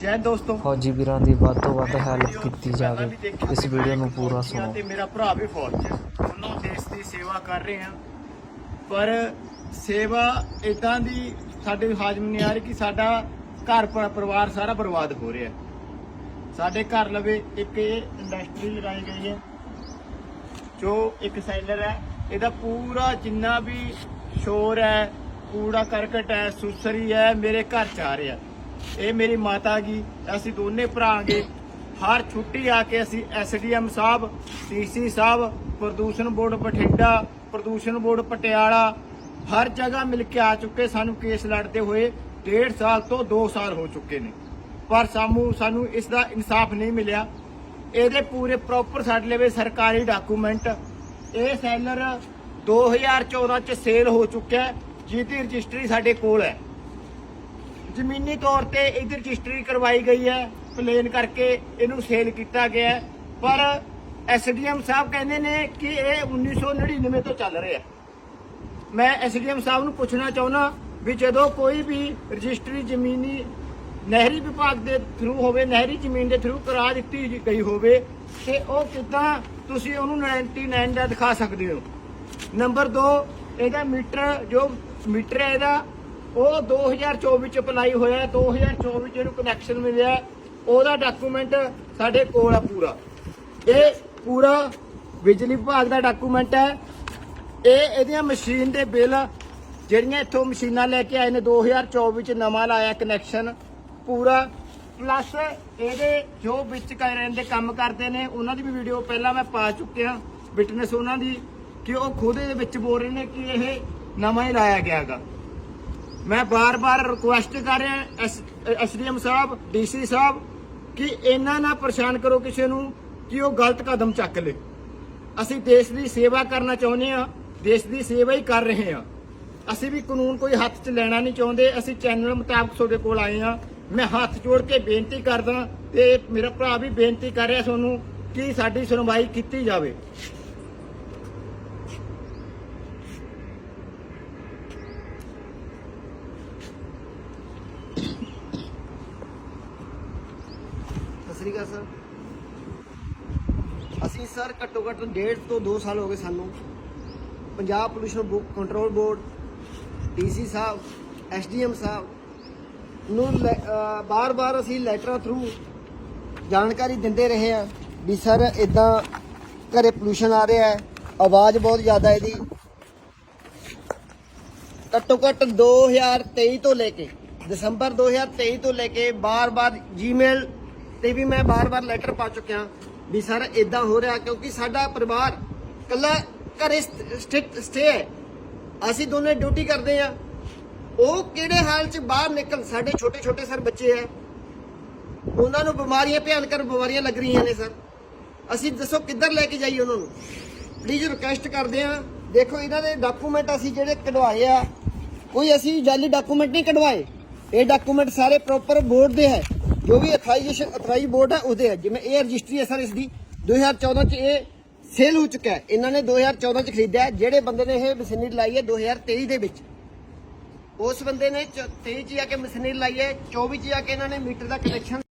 ਜੈ ਦੋਸਤੋ। ਫੌਜੀ ਵੀਰਾਂ ਦੀ ਵੱਧ ਤੋਂ ਵੱਧ ਹੈਲਪ ਕੀਤੀ ਜਾਵੇ। ਇਸ ਵੀਡੀਓ ਨੂੰ ਪੂਰਾ ਸੁਣੋ। ਤੇ ਮੇਰਾ ਭਰਾ ਵੀ ਫੌਜ 'ਚ। ਦੋਨੋਂ ਦੇਸ਼ ਦੀ ਸੇਵਾ ਕਰ ਰਹੇ ਹਾਂ ਪਰ ਸੇਵਾ ਇਦਾਂ ਦੀ ਸਾਡੇ ਹਾਜ਼ਮ ਨਹੀਂ ਆ ਰਹੀ ਕਿ ਸਾਡਾ ਘਰ ਪਰਿਵਾਰ ਸਾਰਾ ਬਰਬਾਦ ਹੋ ਰਿਹਾ। ਸਾਡੇ ਘਰ ਲਵੇ ਇੱਕ ਇਹ ਇੰਡਸਟਰੀ ਲਗਾਈ ਗਈ ਹੈ ਜੋ ਇੱਕ ਸੈਲਰ ਹੈ। ਇਹਦਾ ਪੂਰਾ ਜਿੰਨਾ ਵੀ ਸ਼ੋਰ ਹੈ ਕੂੜਾ ਕਰਕਟ ਹੈ ਸੁਸਰੀ ਹੈ ਮੇਰੇ ਘਰ ਚ ਆ ਰਿਹਾ। ਇਹ ਮੇਰੀ ਮਾਤਾ ਜੀ, ਅਸੀਂ ਦੋਨੇ ਭਰਾਂਗੇ ਹਰ ਛੁੱਟੀ ਆ ਕੇ ਅਸੀਂ ਐਸਡੀਐਮ ਸਾਹਿਬ ਸੀਸੀ ਸਾਹਿਬ, ਪ੍ਰਦੂਸ਼ਣ ਬੋਰਡ ਬਠਿੰਡਾ, ਪ੍ਰਦੂਸ਼ਣ ਬੋਰਡ ਪਟਿਆਲਾ, ਹਰ ਜਗ੍ਹਾ ਮਿਲ ਕੇ ਆ ਚੁੱਕੇ। ਸਾਨੂੰ ਕੇਸ ਲੜਦੇ ਹੋਏ ਡੇਢ ਸਾਲ ਤੋਂ 2 ਸਾਲ ਹੋ ਚੁੱਕੇ ਨੇ। ਪਰ ਸਾਨੂੰ ਸਾਨੂੰ ਇਸ ਦਾ ਇਨਸਾਫ ਨਹੀਂ ਮਿਲਿਆ। ਇਹਦੇ ਪੂਰੇ ਪ੍ਰੋਪਰ ਸਾਡੇ ਲਵੇ ਸਰਕਾਰੀ ਡਾਕੂਮੈਂਟ ਇਹ ਸੈਲਰ 2014 ਚ ਸੇਲ ਹੋ ਚੁੱਕਿਆ ਜਿਹਦੀ ਰਜਿਸਟਰੀ ਸਾਡੇ ਕੋਲ ਹੈ। ਜ਼ਮੀਨੀ ਤੌਰ ਤੇ ਇਹਦੀ ਰਜਿਸਟਰੀ ਕਰਵਾਈ ਗਈ ਹੈ, ਪਲੇਨ ਕਰਕੇ ਇਹਨੂੰ ਸੇਲ ਕੀਤਾ ਗਿਆ ਹੈ। ਪਰ ਐਸਡੀਐਮ ਸਾਹਿਬ ਕਹਿੰਦੇ ਨੇ ਕਿ ਇਹ 1999 ਤੋਂ ਚੱਲ ਰਿਹਾ ਹੈ। ਮੈਂ ਐਸਡੀਐਮ ਸਾਹਿਬ ਨੂੰ ਪੁੱਛਣਾ ਚਾਹੁੰਦਾ ਵੀ ਜਦੋਂ ਕੋਈ ਵੀ ਰਜਿਸਟਰੀ ਜ਼ਮੀਨੀ ਨਹਿਰੀ ਵਿਭਾਗ ਦੇ ਥਰੂ ਹੋਵੇ, ਨਹਿਰੀ ਜ਼ਮੀਨ ਦੇ ਥਰੂ ਕਰਾ ਦਿੱਤੀ ਗਈ ਹੋਵੇ, ਤੇ ਉਹ ਕਿਦਾਂ ਤੁਸੀਂ ਉਹਨੂੰ 99 ਦਾ ਦਿਖਾ ਸਕਦੇ ਹੋ? ਨੰਬਰ 2 ਇਹਦਾ ਮੀਟਰ ਜੋ ਮੀਟਰ ਹੈ ਇਹਦਾ ਉਹ 2024 ਚ ਅਪਲਾਈ ਹੋਇਆ ਹੈ। 2024 ਚ ਇਹਨੂੰ ਕਨੈਕਸ਼ਨ ਮਿਲਿਆ। ਉਹਦਾ ਡਾਕੂਮੈਂਟ ਸਾਡੇ ਕੋਲ ਆ ਪੂਰਾ। ਇਹ ਪੂਰਾ ਬਿਜਲੀ ਵਿਭਾਗ ਦਾ ਡਾਕੂਮੈਂਟ ਹੈ। ਇਹ ਇਹਦੀਆਂ ਮਸ਼ੀਨ ਦੇ ਬਿੱਲ ਜਿਹੜੀਆਂ ਇੱਥੋਂ ਮਸ਼ੀਨਾਂ ਲੈ ਕੇ ਆਏ ਨੇ 2024 ਚ ਨਵਾਂ ਲਾਇਆ ਕਨੈਕਸ਼ਨ ਪੂਰਾ। ਪਲੱਸ ਇਹਦੇ ਜੋ ਵਿੱਚ ਕਰ ਰਹਿੰਦੇ ਕੰਮ ਕਰਦੇ ਨੇ, ਉਹਨਾਂ ਦੀ ਵੀ ਵੀਡੀਓ ਪਹਿਲਾਂ ਮੈਂ ਪਾ ਚੁੱਕਿਆ ਵਿਟਨੈਸ ਉਹਨਾਂ ਦੀ, ਕਿ ਉਹ ਖੁਦ ਇਹਦੇ ਵਿੱਚ ਬੋਲ ਰਹੇ ਨੇ ਕਿ ਇਹ ਨਵਾਂ ਹੀ ਲਾਇਆ ਗਿਆ ਹੈਗਾ। ਮੈਂ ਬਾਰ-ਬਾਰ ਰਿਕੁਐਸਟ ਕਰ ਰਿਹਾ ਐਸਡੀਐਮ ਸਾਹਿਬ, ਡੀਸੀ ਸਾਹਿਬ, ਕਿ ਇਹਨਾਂ ਨਾ ਪਰੇਸ਼ਾਨ ਕਰੋ ਕਿਸੇ ਨੂੰ ਕਿ ਉਹ ਗਲਤ ਕਦਮ ਚੱਕ ਲੇ। ਅਸੀਂ ਦੇਸ਼ ਦੀ ਸੇਵਾ ਕਰਨਾ ਚਾਹੁੰਦੇ ਆ ਦੇਸ਼ ਦੀ ਸੇਵਾ ਹੀ ਕਰ ਰਹੇ ਆ ਅਸੀਂ ਵੀ ਕਾਨੂੰਨ ਕੋਈ ਹੱਥ 'ਚ ਲੈਣਾ ਨਹੀਂ ਚਾਹੁੰਦੇ, ਅਸੀਂ ਚੈਨਲ ਮੁਤਾਬਕ ਤੁਹਾਡੇ ਕੋਲ ਆਏ ਆ ਮੈਂ ਹੱਥ ਜੋੜ ਕੇ ਬੇਨਤੀ ਕਰਦਾ ਤੇ ਮੇਰਾ ਭਰਾ ਵੀ ਬੇਨਤੀ ਕਰ ਰਿਹਾ ਤੁਹਾਨੂੰ ਕਿ ਸਾਡੀ ਸੁਣਵਾਈ ਕੀਤੀ ਜਾਵੇ। ਸ੍ਰੀ ਅਕਾਲ ਸਰ। ਅਸੀਂ ਸਰ ਘੱਟੋ ਘੱਟ ਡੇਢ ਤੋਂ 2 ਸਾਲ ਹੋ ਗਏ ਸਾਨੂੰ। Punjab pollution control board DC ਸਾਹਿਬ ਐਸਡੀਐਮ ਸਾਹਿਬ ਨੂੰ ਬਾਰ-ਬਾਰ ਅਸੀਂ ਲੈਟਰਾਂ ਥਰੂ ਜਾਣਕਾਰੀ ਦਿੰਦੇ ਰਹੇ ਹਾਂ ਵੀ ਸਰ ਇਦਾਂ ਘਰੇ ਪੋਲੂਸ਼ਨ ਆ ਰਿਹਾ ਹੈ, ਆਵਾਜ਼ ਬਹੁਤ ਜ਼ਿਆਦਾ ਇਹਦੀ। ਘੱਟੋ ਘੱਟ 2023 ਤੋਂ ਲੈ ਕੇ ਦਸੰਬਰ 2023 ਤੋਂ ਲੈ ਕੇ ਬਾਰ-ਬਾਰ ਜੀਮੇਲ ਤੇ ਵੀ ਮੈਂ ਬਾਰ-ਬਾਰ ਲੈਟਰ ਪਾ ਚੁੱਕਿਆ ਵੀ ਸਰ ਇਦਾਂ ਹੋ ਰਿਹਾ ਕਿਉਂਕਿ ਸਾਡਾ ਪਰਿਵਾਰ ਕੱਲਾ ਘਰੇ ਸਟੇ ਹੈ। ਅਸੀਂ ਦੋਨੇ ਡਿਊਟੀ ਕਰਦੇ ਆ ਉਹ ਕਿਹੜੇ ਹਾਲ ਚ ਬਾਹਰ ਨਿਕਲ, ਸਾਡੇ ਛੋਟੇ ਛੋਟੇ ਸਰ ਬੱਚੇ ਆ ਉਹਨਾਂ ਨੂੰ ਬਿਮਾਰੀਆਂ ਭਿਆਨਕ ਬਿਮਾਰੀਆਂ ਲੱਗ ਰਹੀਆਂ ਨੇ ਸਰ। ਅਸੀਂ ਦੱਸੋ ਕਿੱਧਰ ਲੈ ਕੇ ਜਾਈਏ ਉਹਨਾਂ ਨੂੰ? ਪਲੀਜ਼ ਰਿਕਵੈਸਟ ਕਰਦੇ ਆ ਦੇਖੋ ਇਹਨਾਂ ਦੇ ਡਾਕੂਮੈਂਟ ਅਸੀਂ ਜਿਹੜੇ ਕਢਵਾਏ ਆ, ਕੋਈ ਅਸੀਂ ਜਾਲੀ ਡਾਕੂਮੈਂਟ ਨਹੀਂ ਕਢਵਾਏ। ਇਹ ਡਾਕੂਮੈਂਟ ਸਾਰੇ ਪ੍ਰੋਪਰ ਬੋਰਡ ਦੇ ਹੈ। ਜੋ ਵੀ ਅਥਰਾਈਜੇਸ਼ਨ ਅਥਰਾਈ ਬੋਰਡ ਹੈ ਉਹਦੇ ਹੈ ਜਿਵੇਂ ਇਹ ਰਜਿਸਟਰੀ ਹੈ ਸਰ ਇਸ ਦੀ 2014 ਚ ਇਹ ਸੇਲ ਹੋ ਚੁੱਕਾ ਹੈ। ਇਹਨਾਂ ਨੇ 2014 ਚ ਖਰੀਦਿਆ ਜਿਹੜੇ ਬੰਦੇ ਨੇ ਇਹ ਮਸ਼ੀਨਰੀ ਲਾਈ ਹੈ 2023 ਦੇ ਵਿੱਚ। ਉਸ ਬੰਦੇ ਨੇ 23 ਚ ਜਾ ਕੇ ਮਸ਼ੀਨਰੀ ਲਾਈ ਹੈ 24 ਚ ਜਾ ਕੇ ਇਹਨਾਂ ਨੇ ਮੀਟਰ ਦਾ ਕਨੈਕਸ਼ਨ